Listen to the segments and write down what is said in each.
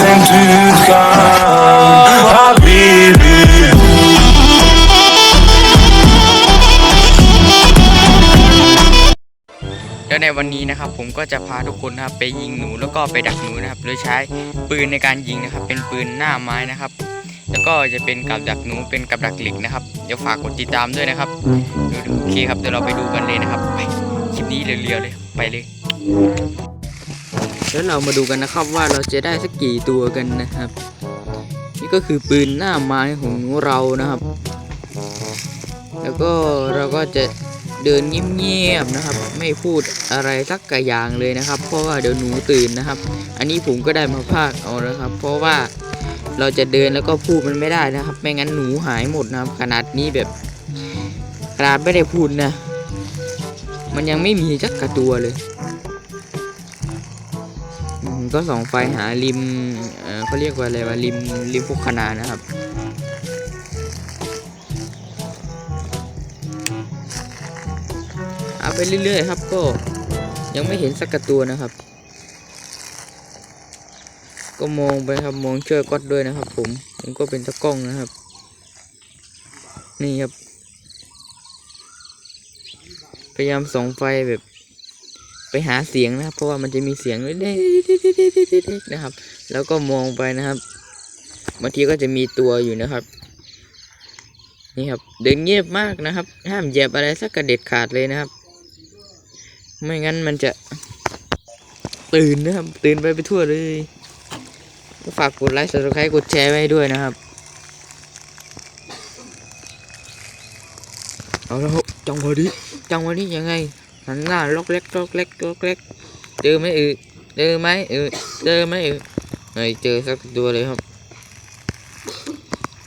intikam Habibi แล้วในวันนี้นะครับผมก็จะพาทุกคนนะครับไปยิงหนูแล้วก็ไปดักหนูนะครับโดยใช้ปืนในการยิงนะครับ เป็นปืนหน้าไม้นะครับ แล้วก็จะเป็นกับดักหนูเป็นกับดักเหล็กนะครับเดี๋ยวฝากกดติดตามด้วยนะครับโอเคครับเดี๋ยวเราไปดูกันเลยนะครับไปคลิปนี้เรียวๆเลยไปเลย แล้วเรามาดูกันนะครับว่าเราจะได้สักกี่ตัวกันนะครับ นี่ก็คือปืนหน้าไม้ของเรานะครับ แล้วก็เราก็จะเดินเงียบๆนะครับ ไม่พูดอะไรสักกระอย่างเลยนะครับ เพราะว่าเดี๋ยวหนูตื่นนะครับ อันนี้ผมก็ได้มาพากเอานะครับ เพราะว่าเราจะเดินแล้วก็พูดมันไม่ได้นะครับ ไม่งั้นหนูหายหมดนะครับ ขนาดนี้แบบขนาดไม่ได้พูดนะ มันยังไม่มีจักกระตัวเลย ก็ส่องไฟหาริมเออเขาเรียกว่าอะไรว่าริมริมพวกคณานะครับหาไปเรื่อยๆครับก็ยังไม่เห็นสักกตัวนะครับ ก็มองไปครับมองช่วยก๊อตด้วยนะครับ ผมผมก็เป็นตะกล้องนะครับ นี่ครับ พยายามส่องไฟแบบ ไปหาเสียงนะครับ เพราะว่ามันจะมีเสียงเล็กๆนะครับ แล้วก็มองไปนะครับบางทีก็จะมีตัวอยู่นะครับ นี่ครับ เดินเงียบมากนะครับ ห้ามเหยียบอะไรสักกระเด็ดขาดเลยนะครับ ไม่งั้นมันจะตื่นนะครับ ตื่นไปไปทั่วเลยก็ฝากกดไลค์ subscribe กดแชร์ไว้ด้วยนะครับเอาแล้วครับจังหวะนี้จังหวะนี้ยังไง หันหน้าล็อกเล็กล็อกเล็กล็อกเล็กเจอไหมเออเจอไหมเออเจอไหมเออไม่เจอสักตัวเลยครับ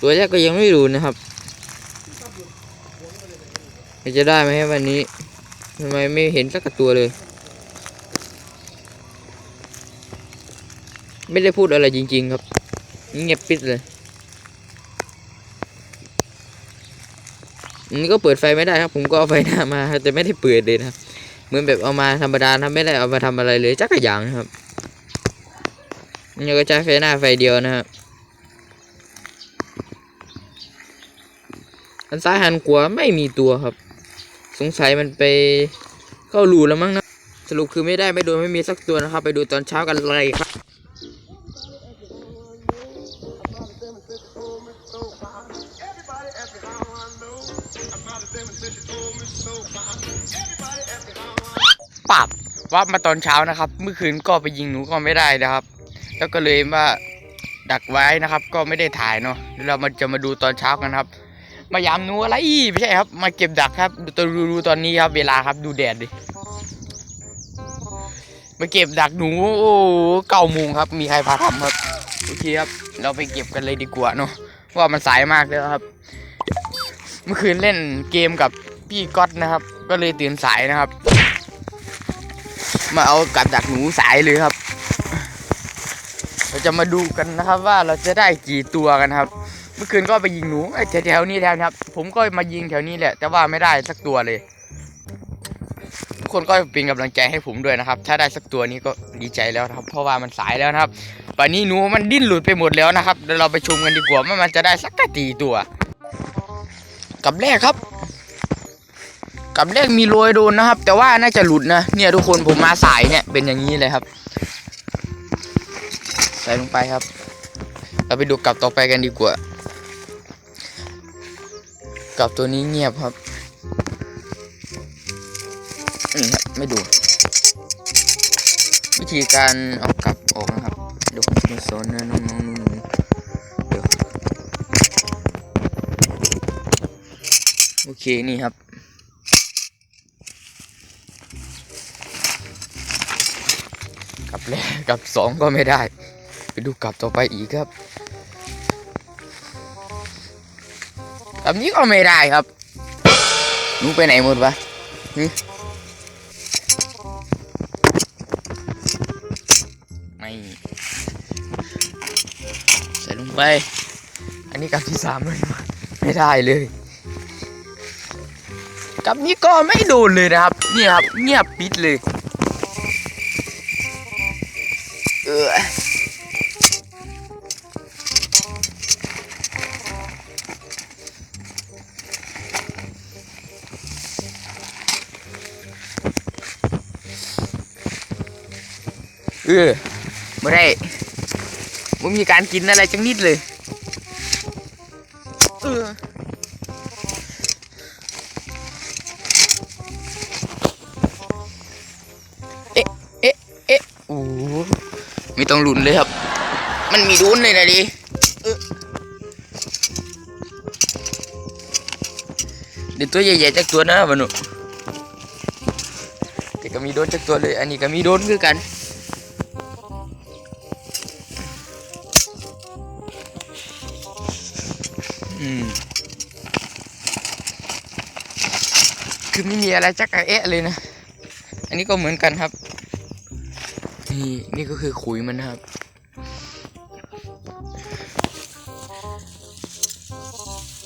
ตัวแรกก็ยังไม่รู้นะครับจะได้ไหมวันนี้ทำไมไม่เห็นสักตัวเลย ไม่ได้พูดอะไรจริง ๆ ครับเงียบปิดเลยนนี้ก็เปิดไฟไม่ได้ครับ ผมก็เอาไฟหน้ามาแต่ไม่ได้เปิดเลยนะครับ เหมือนแบบเอามาธรรมดานะไม่ได้เอามาทำอะไรเลยจักระยานนะครับนี่ก็ใช้ไฟหน้าไฟเดียวนะครับอันซ้ายหันขวาไม่มีตัวครับ สงสัยมันไปเข้ารูแล้วมั้งนะ สรุปคือไม่ได้ไม่โดนไม่มีสักตัวนะครับ ไปดูตอนเช้ากันเลยครับปับ ว่ามาตอนเช้านะครับ เมื่อคืนก็ไปยิงหนูก็ไม่ได้นะครับ แล้วก็เลยว่าดักไว้นะครับ ก็ไม่ได้ถ่ายเนาะเรามาจะมาดูตอนเช้ากันครับ มายามหนูอะไรไม่ใช่ครับ มาเก็บดักครับดูดูดูตอนนี้ครับ เวลาครับดูแดดดิมาเก็บดักหนูโอ้เก้าโมงครับ มีใครพาทำครับโอเคครับ เราไปเก็บกันเลยดีกว่าเนาะว่ามันสายมากแล้วครับ เมื่อคืนเล่นเกมกับพี่ก๊อตนะครับ ก็เลยตื่นสายนะครับ มาเอากับดักหนูสายเลยครับ เราจะมาดูกันนะครับว่าเราจะได้กี่ตัวกันครับ เมื่อคืนก็ไปยิงหนูไอ้แถวๆนี้แถวนี้ครับ ผมก็มายิงแถวนี้แหละ แต่ว่าไม่ได้สักตัวเลยทุกคนก็เป็นกำลังใจให้ผมด้วยนะครับ ถ้าได้สักตัวนี้ก็ดีใจแล้วครับ เพราะว่ามันสายแล้วนะครับป่านนี้หนูมันดิ้นหลุดไปหมดแล้วนะครับเดี๋ยวเราไปชมกันดีกว่าว่ามันจะได้สักกี่ตัว กับแรกครับ กับแรกมีโรยโดนนะครับ แต่ว่าน่าจะหลุดนะเนี่ยทุกคนผมมาสายเนี่ยเป็นอย่างนี้เลยครับ ใส่ลงไปครับ เราไปดูกับต่อไปกันดีกว่า กับตัวนี้เงียบครับนี่ครับไม่ดู วิธีการเอากลับออกนะครับเดี๋ยวผมจะสอนนะน้องๆนูๆเดี๋ยวโอเคนี่ครับ กลับแรกกลับสองก็ไม่ได้ ไปดูกลับต่อไปอีกครับกลับนี้ก็ไม่ได้ครับนูไปไหนหมดวะไม่ใส่ลงไป อันนี้กลับที่สามเลยไม่ได้เลยกับนี้ก็ไม่โดนเลยนะครับ เนี่ยครับเงียบปิดเลย เออไม่ได้ไม่มีการกินอะไรจังนิดเลยเออเอ๊ะเอ๊ะเอ๊ะโอ้ไม่ต้องลุ้นเลยครับ มันมีลุ้นเลยนะดิเดี๋ยวตัวใหญ่ๆจากตัวนะมนุษย์แต่ก็มีโดนจากตัวเลย อันนี้ก็มีโดนคือกัน อืม คือไม่มีอะไรจักกะเอะเลยนะ อันนี้ก็เหมือนกันครับ นี่นี่ก็คือขุยมันนะครับ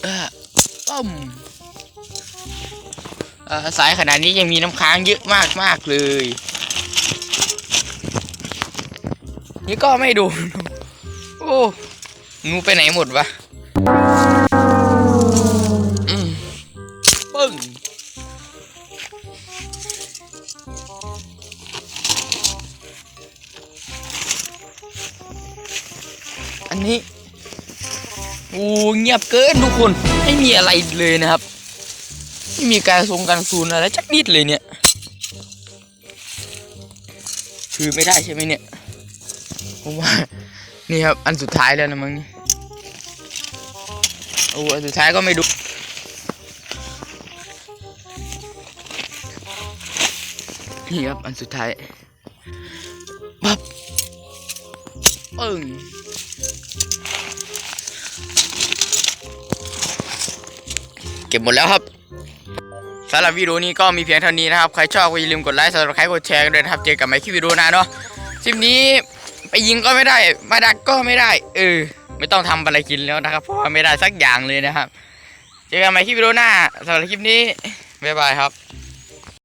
เออต้มอ่อสายขนาดนี้ยังมีน้ำค้างเยอะมากมากเลย นี่ก็ไม่ดู โอ้งูไปไหนหมดวะ ปึ้งอันนี้โอ้เงียบเกินทุกคนไม่มีอะไรเลยนะครับ ไม่มีการทรงการซูนอะไรจักนิดเลยเนี่ยคือไม่ได้ใช่ไหมเนี่ยผมว่านี่ครับอันสุดท้ายแล้วนะมั้งนี่ โอ้อันสุดท้ายก็ไม่ดูนี่ครับอันสุดท้ายปั๊บปึ้งเก็บหมดแล้วครับสำหรับวิดีโอนี้ก็มีเพียงเท่านี้นะครับ ใครชอบก็อย่าลืมกดไลค์ subscribe กดแชร์กันด้วยนะครับ เจอกันใหม่คลิปวิดีโอหน้าเนาะคลิปนี้ไปยิงก็ไม่ได้ มาดักก็ไม่ได้ เออ ไม่ต้องทำอะไรกินแล้วนะครับ เพราะว่าไม่ได้สักอย่างเลยนะครับ เจอกันใหม่คลิปวิดีโอหน้าสำหรับคลิปนี้บ๊ายบายครับ